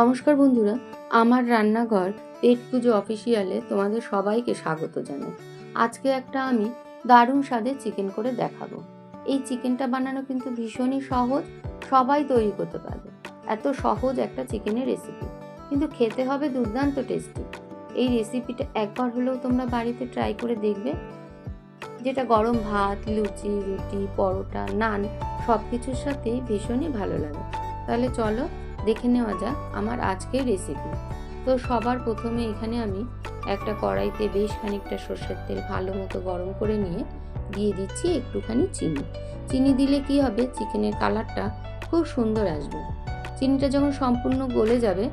নমস্কার বন্ধুরা, আমার রান্নাঘর পেট পুজো অফিসিয়ালে তোমাদের সবাইকে স্বাগত জানাই। আজকে একটা আমি দারুণ স্বাদে চিকেন করে দেখাবো। এই চিকেনটা বানানো কিন্তু ভীষণই সহজ, সবাই তৈরি করতে পারবে। এত সহজ একটা চিকেনের রেসিপি কিন্তু খেতে হবে দুর্দান্ত টেস্টি এই রেসিপিটা একবার হলেও তোমরা বাড়িতে ট্রাই করে দেখবে। যেটা গরম ভাত, লুচি, রুটি, পরোটা, নান সব কিছুর সাথেই ভীষণই ভালো লাগে। তাহলে চলো দেখে নেওয়া যাক আমার আজকের রেসিপি তো সবার প্রথমে এখানে আমি একটা কড়াইতে বেশ খানিকটা সর্ষের তেল ভালো মতো গরম করে নিয়ে দিয়ে দিচ্ছি একটুখানি চিনি। চিনি দিলে কি হবে? চিকেনের কালারটা খুব সুন্দর আসবে। চিনিটা যখন সম্পূর্ণ গলে যাবে,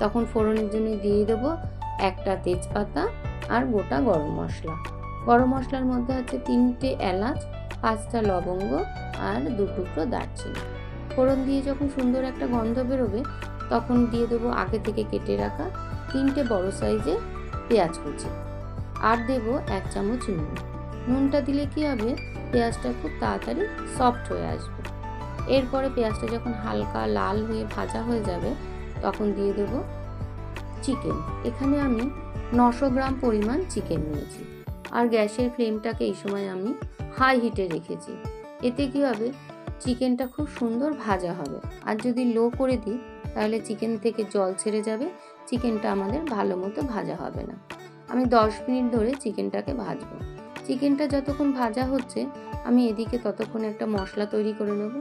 তখন ফোড়নের জন্য দিয়ে দেবো একটা তেজপাতা আর গোটা গরম মশলা। গরম মশলার মধ্যে আছে তিনটে এলাচ, পাঁচটা লবঙ্গ আর দু টুকরো দারচিনি। ফোড়ন দিয়ে যখন সুন্দর একটা গন্ধ বেরোবে, তখন দিয়ে দেবো আগে থেকে কেটে রাখা তিনটে বড় সাইজে পেঁয়াজ কুচি। আর দেব এক চামচ নুন। নুনটা দিলে কি হবে? পেঁয়াজটা খুব তাড়াতাড়ি সফট হয়ে আসবে। এরপরে পেঁয়াজটা যখন হালকা লাল হয়ে ভাজা হয়ে যাবে, তখন দিয়ে দেবো চিকেন। এখানে আমি নশো গ্রাম পরিমাণ চিকেন নিয়েছি। আর গ্যাসের ফ্লেমটাকে এই সময় আমি হাই হিটে রেখেছি। এতে কি হবে? চিকেনটা খুব সুন্দর ভাজা হবে। আর যদি লো করে দিই, তাহলে চিকেন থেকে জল ছেড়ে যাবে। চিকেনটা আমাদের ভালো মতো ভাজা হবে না। আমি দশ মিনিট ধরে চিকেনটাকে ভাজবো। চিকেনটা যতক্ষণ ভাজা হচ্ছে, আমি এদিকে ততক্ষণ একটা মশলা তৈরি করে নেব।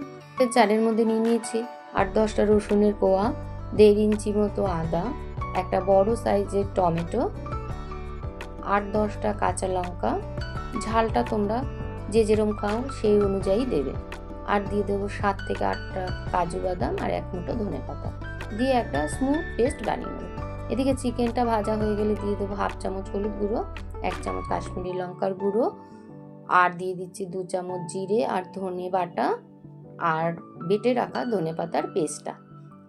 চারের মধ্যে নিয়ে নিয়েছি আট দশটা রসুনের কোয়া, দেড় ইঞ্চি মতো আদা, একটা বড় সাইজের টমেটো, আট দশটা কাঁচা লঙ্কা। ঝালটা তোমরা যে যেরম খাও, সেই অনুযায়ী দেবে। আর দিয়ে দেবো সাত থেকে আটটা কাজু বাদাম আর এক মুঠো ধনে পাতা। দিয়ে একটা স্মুথ পেস্ট বানিয়ে নেব। এদিকে চিকেনটা ভাজা হয়ে গেলে দিয়ে দেবো হাফ চামচ হলুদ গুঁড়ো, এক চামচ কাশ্মীরি লঙ্কার গুঁড়ো, আর দিয়ে দিচ্ছি দু চামচ জিরে আর ধনে বাটা, আর বেটে রাখা ধনে পাতার পেস্টটা।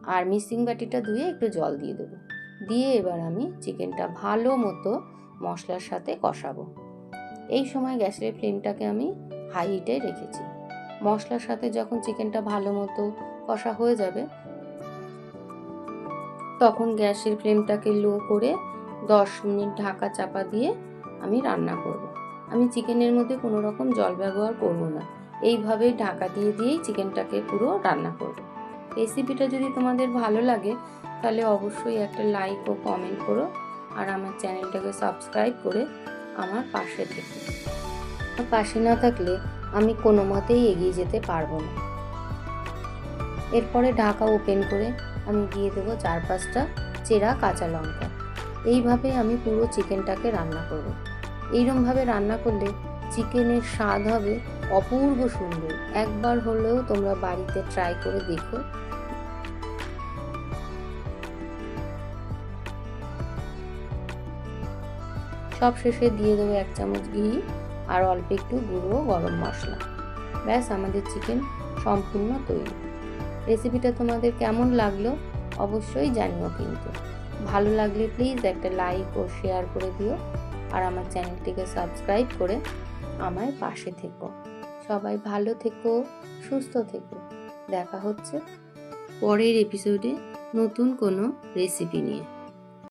আর মিক্সিং বাটিটা ধুয়ে একটু জল দিয়ে দেবো। দিয়ে এবার আমি চিকেনটা ভালো মতো মশলার সাথে কষাবো। এই সময় গ্যাসের ফ্লেমটাকে আমি হাই হিটে রেখেছি। মশলার সাথে যখন চিকেনটা ভালো মতো কষা হয়ে যাবে, তখন গ্যাসের ফ্লেমটাকে লো করে দশ মিনিট ঢাকা চাপা দিয়ে আমি রান্না করব। আমি চিকেনের মধ্যে কোনো রকম জল ব্যবহার করব না এইভাবে ঢাকা দিয়ে দিয়েই চিকেনটাকে পুরো রান্না করব। রেসিপিটা যদি তোমাদের ভালো লাগে, তাহলে অবশ্যই একটা লাইক ও কমেন্ট করো আর আমার চ্যানেলটাকে সাবস্ক্রাইব করে আমার পাশে থেকে পাশে না থাকলে আমি কোনো মতেই এগিয়ে যেতে পারব না। এরপরে ঢাকা ওপেন করে আমি দিয়ে দেবো চার পাঁচটা চেরা কাঁচা লঙ্কা। এইভাবে আমি পুরো চিকেনটাকে রান্না করব। এইরমভাবে রান্না করলে চিকেনের স্বাদ হবে অপূর্ব সুন্দর। একবার হলেও তোমরা বাড়িতে ট্রাই করে দেখো। সব শেষে দিয়ে দেবো এক চামচ ঘি। আর অল্প একটু গুঁড়ো গরম মশলা। ব্যাস, আমাদের চিকেন সম্পূর্ণ তৈরি। রেসিপিটা তোমাদের কেমন লাগল অবশ্যই জানিও কিন্তু। ভালো লাগলে প্লিজ একটা লাইক ও শেয়ার করে দিও আর আমার চ্যানেলটিকে সাবস্ক্রাইব করে আমায় পাশে থেকো। সবাই ভালো থেকো, সুস্থ থেকো। দেখা হচ্ছে পরের এপিসোডে নতুন কোনো রেসিপি নিয়ে।